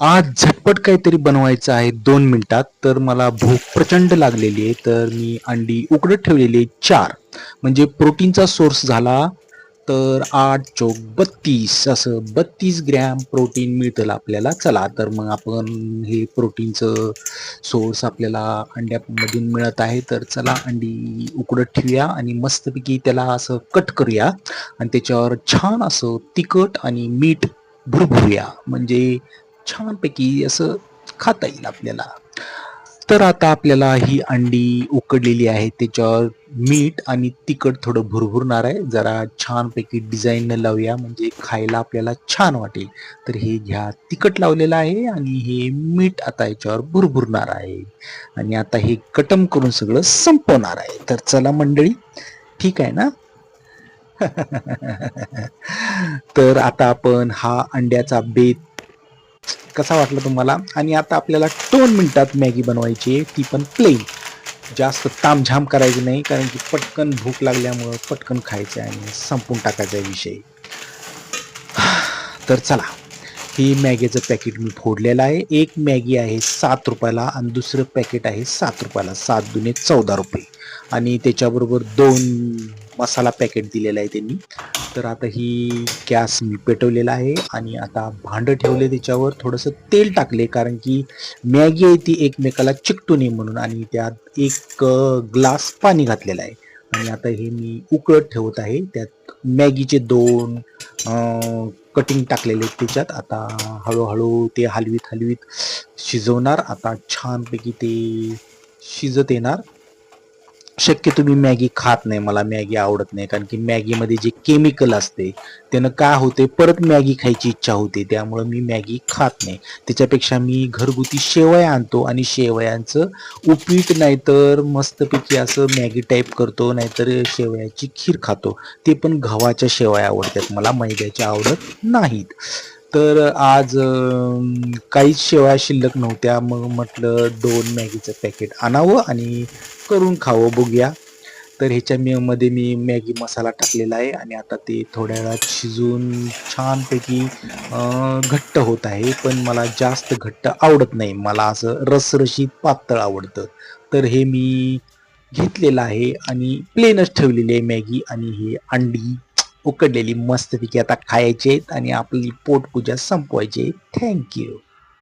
आज झटपट काहीतरी बनवायचं आहे दोन मिनिटात. तर मला भूक प्रचंड लागलेली आहे. तर मी अंडी उकडत ठेवलेली आहे. चार. म्हणजे प्रोटीनचा सोर्स झाला तर आठ चौक बत्तीस. असं बत्तीस ग्रॅम प्रोटीन मिळतं आपल्याला. चला तर मग आपण हे प्रोटीनचं सोर्स आपल्याला अंड्यामधून मिळत आहे. तर चला अंडी उकडत ठेवूया आणि मस्तपैकी त्याला असं कट करूया. आणि त्याच्यावर छान असं तिखट आणि मीठ भुरभुरूया. म्हणजे छानपैकी असं खाता येईल आपल्याला. तर आता आपल्याला ही अंडी उकडलेली आहे त्याच्यावर मीठ आणि तिखट थोडं भुरभुरणार आहे. जरा छानपैकी डिझाईन लावूया म्हणजे खायला आपल्याला छान वाटेल. तर हे घ्या तिखट लावलेलं आहे आणि हे मीठ आता याच्यावर भुरभुरणार आहे. आणि आता हे कटम करून सगळं संपवणार आहे. तर चला मंडळी ठीक आहे ना? तर आता आपण हा अंड्याचा बेत कसा वाटला तुम्हाला? आणि आता आपल्याला दोन मिनटात मॅगी बनवायची आहे. ती पण प्लेन जास्त तामझाम करायची नाही कारण की पटकन भूक लागल्यामुळं पटकन खायचं आहे आणि संपून टाकायचा विषय. तर चला ही मॅगीचं पॅकेट मी फोडलेलं आहे. एक मॅगी आहे सात रुपयाला आणि दुसरं पॅकेट आहे सात रुपयाला. सात दुने चौदा रुपये. आणि त्याच्याबरोबर दोन मसाला पॅकेट दिलेला आहे त्यांनी. तर आता ही गॅस मी पेटवलेला आहे आणि आता भांडं ठेवले त्याच्यावर थोडंसं तेल टाकले कारण की मॅगी आहे ती एकमेकाला चिकटू नये म्हणून आणि त्यात एक ग्लास पाणी घातलेलं आहे. आणि आता हे मी उकळत ठेवत आहे. त्यात मॅगीचे दोन कटिंग टाकलेले आहेत त्याच्यात. आता हळूहळू ते हलवीत हलवीत शिजवणार. आता छानपैकी ते शिजत येणार. शक्यतो मी मॅगी खात नाही मला मॅगी आवडत नाही. कारण की मॅगीमध्ये जे केमिकल असते त्यानं काय होते परत मॅगी खायची इच्छा होते. त्यामुळं मी मॅगी खात नाही. त्याच्यापेक्षा मी घरगुती शेवया आणतो आणि शेवयांचं उपीट नाहीतर मस्तपैकी असं मॅगी टाईप करतो नाहीतर शेवयाची खीर खातो. ते पण गव्हाच्या शेवया आवडतात. मला मैद्याच्या आवडत नाहीत. तर आज काहीच शेवया शिल्लक नव्हत्या. मग म्हटलं दोन मॅगीचं पॅकेट आणावं आणि करून खावं बघूया. तर ह्याच्या मी मध्ये मी मॅगी मसाला टाकलेला आहे आणि आता ते थोड्या वेळात शिजून छानपैकी घट्ट होत आहे. पण मला जास्त घट्ट आवडत नाही. मला असं रसरशीत पातळ आवडतं. तर हे मी घेतलेलं आहे आणि प्लेनच ठेवलेली आहे मॅगी आणि हे अंडी. उकडलेली मस्तपैकी आता खायचे आणि आपली पोटपूजा संपवायची. थँक्यू